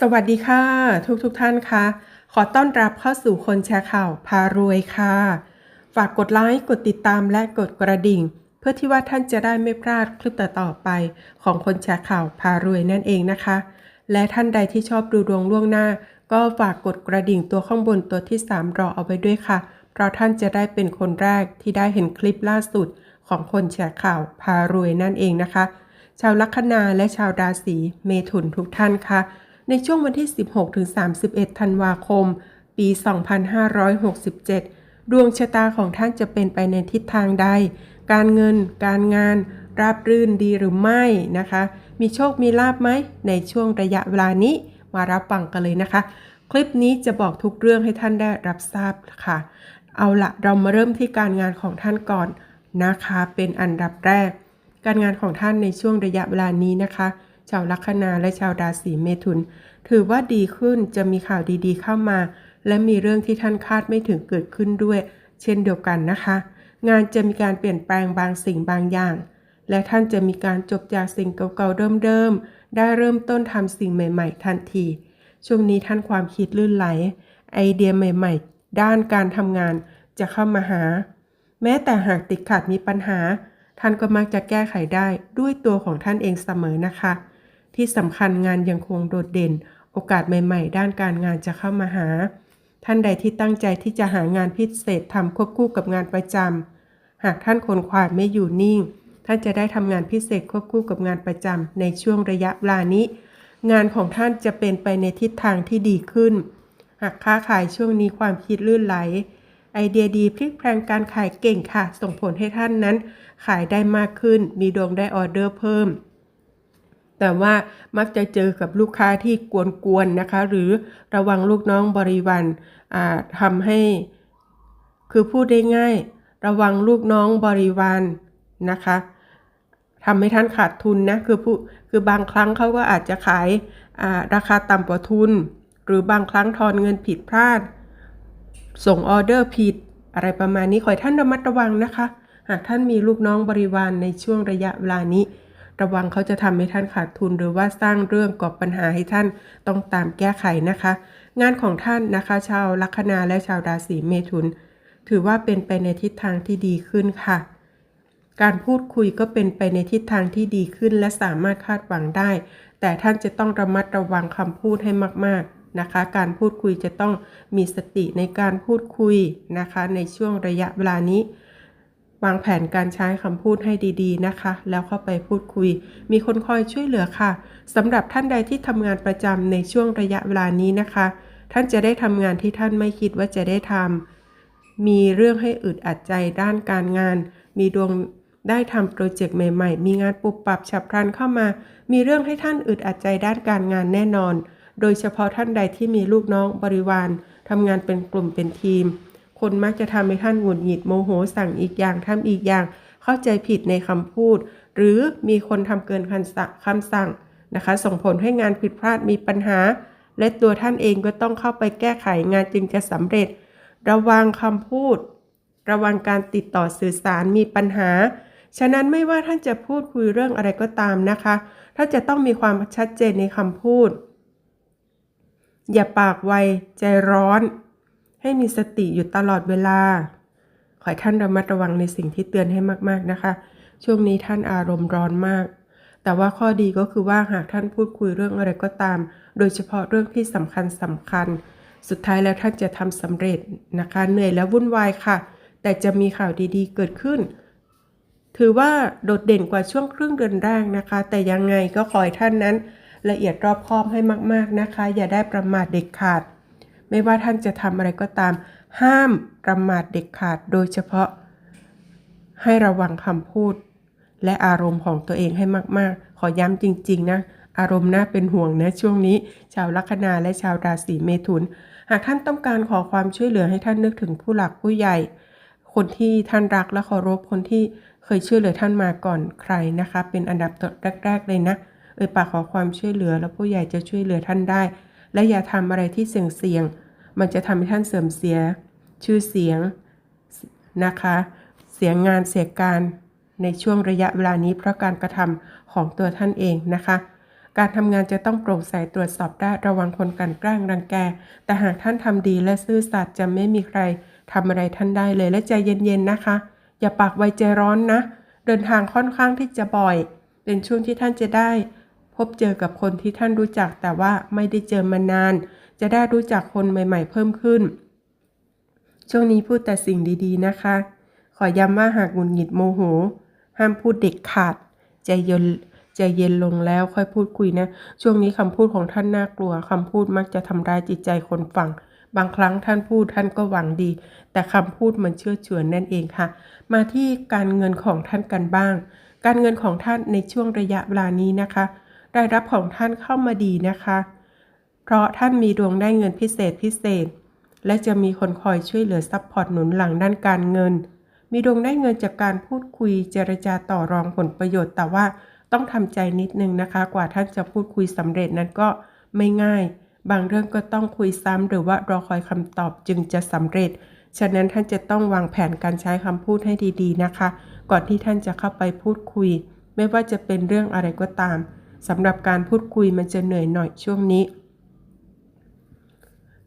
สวัสดีค่ะ ทุกทุกท่านค่ะ ขอต้อนรับเข้าสู่คนแชร์ข่าวพารวยค่ะ ฝากกดไลค์กดติดตามและกดกระดิ่ง เพื่อที่ว่าท่านจะได้ไม่พลาดคลิปต่อๆไป ของคนแชร์ข่าวพารวยนั่นเองนะคะ และท่านใดที่ชอบดูดวงล่วงหน้า ก็ฝากกดกระดิ่งตัวข้างบนตัวที่ 3 รอเอาไว้ด้วยค่ะ เพราะท่านจะได้เป็นคนแรกที่ได้เห็นคลิปล่าสุด ของคนแชร์ข่าวพารวยนั่นเองนะคะ ชาวลัคนาและชาวราศีเมถุนทุกท่านค่ะ ในช่วงวันที่ 16-31 ธันวาคม ปี 2567 ดวงชะตาของท่านจะเป็นไปในทิศทางใด การเงิน การงาน ราบรื่นดีหรือไม่นะคะ มีโชคมีลาบไหม ในช่วงระยะเวลานี้ มารับฟังกันเลยนะคะ คลิปนี้จะบอกทุกเรื่องให้ท่านได้รับทราบค่ะ เอาละเรามาเริ่มที่การงานของท่านก่อนนะคะ เป็นอันดับแรก การงานของท่านในช่วงระยะเวลานี้นะคะาวลัคนาและชาวราศีเมถุน ถือว่าดีขึ้นจะมีข่าวดีๆเข้ามา และมีเรื่องที่ท่านคาดไม่ถึงเกิดขึ้นด้วย เช่นเดียวกันนะคะ งานจะมีการเปลี่ยนแปลงบางสิ่งบางอย่าง และท่านจะมีการจบจากสิ่งเก่าๆเดิมๆได้เริ่มต้นทำสิ่งใหม่ๆ ทันที ช่วงนี้ท่านความคิดลื่นไหล ไอเดียใหม่ๆ ด้านการทำงานจะเข้ามาหา แม้แต่หากติดขัดมีปัญหาท่านก็มักจะแก้ไขได้ด้วยตัวของท่านเองเสมอนะคะ ที่สำคัญงานยังคงโดดเด่น โอกาสใหม่ ๆ ด้านการงานจะเข้ามาหา ท่านใดที่ตั้งใจที่จะหางานพิเศษทำควบคู่กับงานประจำหากท่านคนขวาดไม่อยู่นิ่ง ท่านจะได้ทำงานพิเศษควบคู่กับงานประจำในช่วงระยะเวลานี้ งานของท่านจะเป็นไปในทิศทางที่ดีขึ้น หากค้าขายช่วงนี้ความคิดลื่นไหล ไอเดียดีพลิกแพลงการขายเก่งค่ะ ส่งผลให้ท่านนั้น ขายได้มากขึ้น มีดวงได้ออเดอร์เพิ่ม แต่ว่ามักจะเจอกับลูกค้าที่กวนๆนะคะ หรือระวังลูกน้องบริวารทำให้ คือพูดได้ง่าย ระวังลูกน้องบริวารนะคะทำให้ท่านขาดทุนนะคือผู้คือบางครั้งเขาก็อาจจะขายาราคาต่ำกว่าทุน หรือบางครั้งทอนเงินผิดพลาด ส่งออเดอร์ผิด อะไรประมาณนี้ขอให้ท่านระมัดระวังนะคะ หากท่านมีลูกน้องบริวารในช่วงระยะเวลานี้ ระวังเขาจะทำให้ท่านขาดทุน หรือว่าสร้างเรื่องก่อปัญหาให้ท่านต้องตามแก้ไขนะคะ งานของท่านนะคะชาวลัคนาและชาวราศีเมถุน ถือว่าเป็นไปในทิศทางที่ดีขึ้นค่ะ การพูดคุยก็เป็นไปในทิศทางที่ดีขึ้น และสามารถคาดหวังได้ แต่ท่านจะต้องระมัดระวังคำพูดให้มาก ๆนะคะการพูดคุยจะต้องมีสติในการพูดคุยนะคะ ในช่วงระยะเวลานี้ วางแผนการใช้คำพูดให้ดีๆนะคะ แล้วเข้าไปพูดคุย มีคนคอยช่วยเหลือค่ะสำหรับท่านใดที่ทำงานประจำในช่วงระยะเวลานี้นะคะ ท่านจะได้ทำงานที่ท่านไม่คิดว่าจะได้ทำมีเรื่องให้อึดอัดใจด้านการงาน มีดวงได้ทำโปรเจกต์ใหม่ๆ มีงานปุบปรับฉับพลันเข้ามา มีเรื่องให้ท่านอึดอัดใจด้านการงานแน่นอน โดยเฉพาะท่านใดที่มีลูกน้องบริวารทำงานเป็นกลุ่มเป็นทีม คนมักจะทำให้ท่านหงุดหงิดโมโหสั่งอีกอย่างทำอีกอย่าง เข้าใจผิดในคำพูด หรือมีคนทำเกินคำสั่งคำสั่งนะคะ ส่งผลให้งานผิดพลาดมีปัญหา และตัวท่านเองก็ต้องเข้าไปแก้ไขงานจึงจะสำเร็จ ระวังคำพูด ระวังการติดต่อสื่อสารมีปัญหา ฉะนั้นไม่ว่าท่านจะพูดคุยเรื่องอะไรก็ตามนะคะท่านจะต้องมีความชัดเจนในคำพูด อย่าปากไวใจร้อน ให้มีสติอยู่ตลอดเวลา ขอให้ท่านระมัดระวังในสิ่งที่เตือนให้มากๆนะคะ ช่วงนี้ท่านอารมณ์ร้อนมาก แต่ว่าข้อดีก็คือว่าหากท่านพูดคุยเรื่องอะไรก็ตาม โดยเฉพาะเรื่องที่สำคัญสำคัญ สุดท้ายแล้วท่านจะทำสำเร็จนะคะ เหนื่อยและวุ่นวายค่ะ แต่จะมีข่าวดีๆ เกิดขึ้น ถือว่าโดดเด่นกว่าช่วงครึ่งเดือนแรกนะคะ แต่ยังไงก็ขอให้ท่านนั้นละเอียดรอบคอบให้มาก ๆนะคะ อย่าได้ประมาทเด็ดขาด ไม่ว่าท่านจะทำอะไรก็ตาม ห้ามประมาทเด็ดขาดโดยเฉพาะ ให้ระวังคำพูด และอารมณ์ของตัวเองให้มาก ๆ ขอย้ำจริง ๆ นะ อารมณ์น่าเป็นห่วงนะช่วงนี้ ชาวลัคนาและชาวราศีเมถุน หากท่านต้องการขอความช่วยเหลือให้ท่านนึกถึงผู้หลักผู้ใหญ่ คนที่ท่านรักและเคารพคนที่เคยช่วยเหลือท่านมาก่อนใครนะคะ เป็นอันดับแรก ๆ เลยนะเอ่ยปากขอความช่วยเหลือแล้วผู้ใหญ่จะช่วยเหลือท่านได้ และอย่าทำอะไรที่เสี่ยงๆ มันจะทำให้ท่านเสื่อมเสีย ชื่อเสียงนะคะ เสียงานเสียการในช่วงระยะเวลานี้เพราะการกระทำของตัวท่านเองนะคะ การทำงานจะต้องโปร่งใสตรวจสอบได้ระวังคนกันแกล้งรังแก แต่หากท่านทำดีและซื่อสัตย์จะไม่มีใครทำอะไรท่านได้เลยและใจเย็นๆนะคะ อย่าปากไวใจร้อนนะ เดินทางค่อนข้างที่จะบ่อย เป็นช่วงที่ท่านจะได้ พบเจอกับคนที่ท่านรู้จักแต่ว่าไม่ได้เจอมานาน จะได้รู้จักคนใหม่ ๆ เพิ่มขึ้น ช่วงนี้พูดแต่สิ่งดีๆนะคะ ขอย้ำว่าหากหงุดหงิดโมโห ห้ามพูดเด็กขาดใจเย็นใจเย็นลงแล้วค่อยพูดคุยนะ ช่วงนี้คำพูดของท่านน่ากลัวคำพูดมักจะทำร้ายจิตใจคนฟัง บางครั้งท่านพูดท่านก็หวังดี แต่คำพูดมันเชื่อเฉือนนั่นเองค่ะ มาที่การเงินของท่านกันบ้าง การเงินของท่านในช่วงระยะเวลานี้นะคะรายรับของท่านเข้ามาดีนะคะ เพราะท่านมีดวงได้เงินพิเศษพิเศษ และจะมีคนคอยช่วยเหลือซัพพอร์ตหนุนหลังด้านการเงิน มีดวงได้เงินจากการพูดคุยเจรจาต่อรองผลประโยชน์ แต่ว่าต้องทำใจนิดนึงนะคะ กว่าท่านจะพูดคุยสำเร็จนั้นก็ไม่ง่าย บางเรื่องก็ต้องคุยซ้ำหรือว่ารอคอยคำตอบจึงจะสำเร็จ ฉะนั้นท่านจะต้องวางแผนการใช้คำพูดให้ดีๆนะคะ ก่อนที่ท่านจะเข้าไปพูดคุย ไม่ว่าจะเป็นเรื่องอะไรก็ตามสำหรับการพูดคุยมันจะเหนื่อยหน่อยช่วงนี้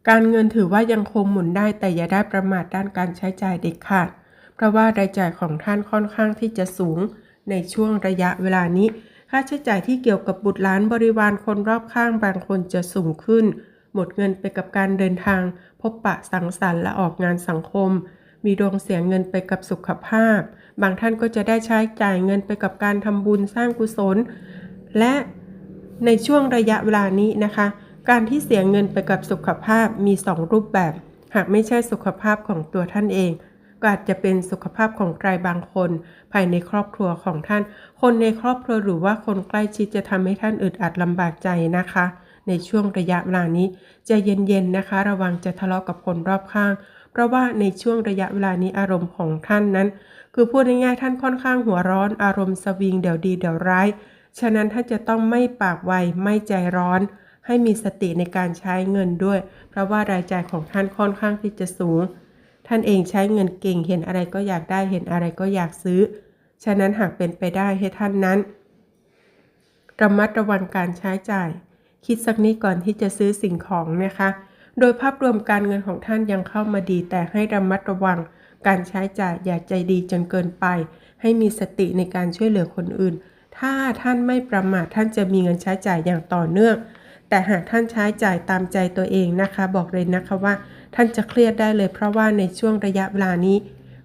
การเงินถือว่ายังคงหมุนได้แต่อย่าได้ประมาทด้านการใช้จ่ายเด็ดขาด เพราะว่ารายจ่ายของท่านค่อนข้างที่จะสูงในช่วงระยะเวลานี้ ค่าใช้จ่ายที่เกี่ยวกับบุตรหลานบริวารคนรอบข้างบางคนจะสูงขึ้น หมดเงินไปกับการเดินทาง พบปะสังสรรค์และออกงานสังคม มีดวงเสียเงินไปกับสุขภาพ บางท่านก็จะได้ใช้จ่ายเงินไปกับการทำบุญสร้างกุศล และในช่วงระยะเวลานี้นะคะ การที่เสียเงินไปกับสุขภาพมี 2 รูปแบบ หากไม่ใช่สุขภาพของตัวท่านเอง ก็อาจจะเป็นสุขภาพของใครบางคน ภายในครอบครัวของท่าน คนในครอบครัวหรือว่าคนใกล้ชิดจะทำให้ท่านอึดอัดลำบากใจนะคะ ในช่วงระยะเวลานี้จะเย็นๆนะคะ ระวังจะทะเลาะกับคนรอบข้าง เพราะว่าในช่วงระยะเวลานี้อารมณ์ของท่านนั้น คือพูดง่ายๆท่านค่อนข้างหัวร้อน อารมณ์สวิงเดี๋ยวดีเดี๋ยวร้าย ฉะนั้นท่านจะต้องไม่ปากไวไม่ใจร้อน ให้มีสติในการใช้เงินด้วย เพราะว่ารายจ่ายของท่านค่อนข้างที่จะสูง ท่านเองใช้เงินเก่งเห็นอะไรก็อยากได้เห็นอะไรก็อยากซื้อ ฉะนั้นหากเป็นไปได้ให้ท่านนั้นระมัดระวังการใช้จ่าย คิดสักนิดก่อนที่จะซื้อสิ่งของนะคะ โดยภาพรวมการเงินของท่านยังเข้ามาดี แต่ให้ระมัดระวังการใช้จ่ายอย่าใจดีจนเกินไป ให้มีสติในการช่วยเหลือคนอื่น ถ้าท่านไม่ประมาทท่านจะมีเงินใช้จ่ายอย่างต่อเนื่อง แต่หากท่านใช้จ่ายตามใจตัวเองนะคะ บอกเลยนะคะว่า ท่านจะเครียดได้เลยเพราะว่าในช่วงระยะเวลานี้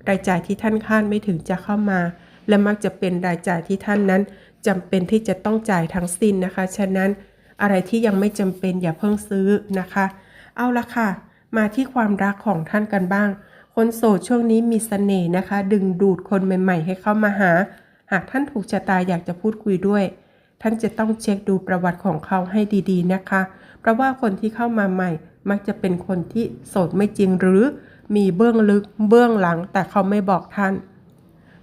รายจ่ายที่ท่านคาดไม่ถึงจะเข้ามา และมักจะเป็นรายจ่ายที่ท่านนั้นจำเป็นที่จะต้องจ่ายทั้งสิ้นนะคะ ฉะนั้นอะไรที่ยังไม่จำเป็นอย่าเพิ่งซื้อนะคะ เอาละค่ะ มาที่ความรักของท่านกันบ้าง คนโสดช่วงนี้มีเสน่ห์นะคะ ดึงดูดคนใหม่ ๆ ให้เข้ามาหา หากท่านถูกชะตาอยากจะพูดคุยด้วย ท่านจะต้องเช็คดูประวัติของเขาให้ดีๆนะคะ เพราะว่าคนที่เข้ามาใหม่ มักจะเป็นคนที่โสดไม่จริงหรือมีเบื้องลึกเบื้องหลังแต่เขาไม่บอกท่าน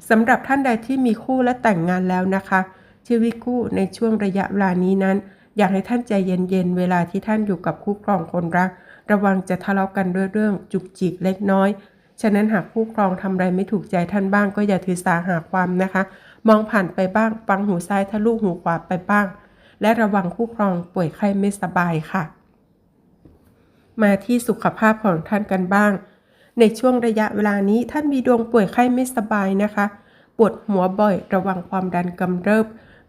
สำหรับท่านใดที่มีคู่และแต่งงานแล้วนะคะ ชีวิตคู่ในช่วงระยะเวลานี้นั้น อยากให้ท่านใจเย็นๆเวลาที่ท่านอยู่กับคู่ครองคนรัก ระวังจะทะเลาะกันด้วยเรื่องจุกจิกเล็กน้อย ฉะนั้นหากคู่ครองทำอะไรไม่ถูกใจท่านบ้าง ก็อย่าถือสาหาความนะคะ มองผ่านไปบ้างฟังหูซ้ายทะลุหูขวาไปบ้าง และระวังคู่ครองป่วยไข้ไม่สบายค่ะ มาที่สุขภาพของท่านกันบ้าง ในช่วงระยะเวลานี้ท่านมีดวงป่วยไข้ไม่สบายนะคะ ปวดหัวบ่อย ระวังความดันกำเริบ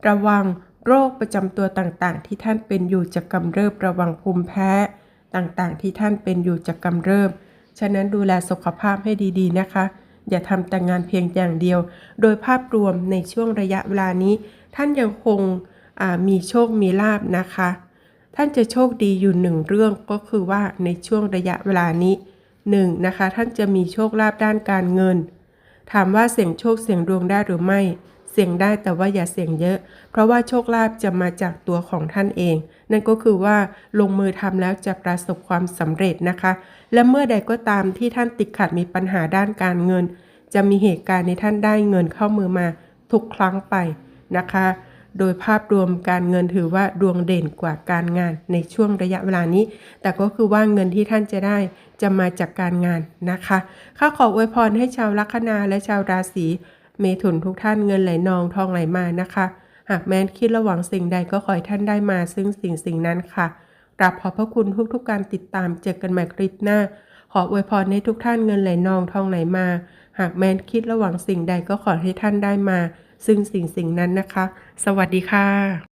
ระวังโรคประจำตัวต่างๆ ที่ท่านเป็นอยู่จะกำเริบ ระวังภูมิแพ้ ต่างๆ ที่ท่านเป็นอยู่จะกำเริบ ฉะนั้นดูแลสุขภาพให้ดีๆนะคะ อย่าทำแต่งานเพียงอย่างเดียว โดยภาพรวมในช่วงระยะเวลานี้ ท่านยังคงมีโชคมีลาบนะคะ ท่านจะโชคดีอยู่หนึ่งเรื่องก็คือว่าในช่วงระยะเวลานี้หนึ่งนะคะ ท่านจะมีโชคลาภด้านการเงิน ถามว่าเสี่ยงโชคเสี่ยงดวงได้หรือไม่ เสี่ยงได้แต่ว่าอย่าเสี่ยงเยอะ เพราะว่าโชคลาภจะมาจากตัวของท่านเอง นั่นก็คือว่าลงมือทำแล้วจะประสบความสำเร็จนะคะ และเมื่อใดก็ตามที่ท่านติดขัดมีปัญหาด้านการเงิน จะมีเหตุการณ์ในท่านได้เงินเข้ามือมาทุกครั้งไปนะคะ โดยภาพรวมการเงินถือว่าดวงเด่นกว่าการงานในช่วงระยะเวลานี้ แต่ก็คือว่าเงินที่ท่านจะได้จะมาจากการงานนะคะข้าขออวยพรให้ชาวลัคนาและชาวราศีเมถุนทุกท่านเงินไหลนองทองไหลมานะคะ หากแม้นคิดระหวังสิ่งใดก็ขอให้ท่านได้มาซึ่งสิ่งสิ่งนั้นค่ะกราบขอบพระคุณทุกๆการติดตามเจอกันใหม่คลิปหน้า ขออวยพรให้ทุกท่านเงินไหลนองทองไหลมา หากแม้นคิดระหวังสิ่งใดก็ขอให้ท่านได้มา ซึ่งสิ่งสิ่งนั้นนะคะ สวัสดีค่ะ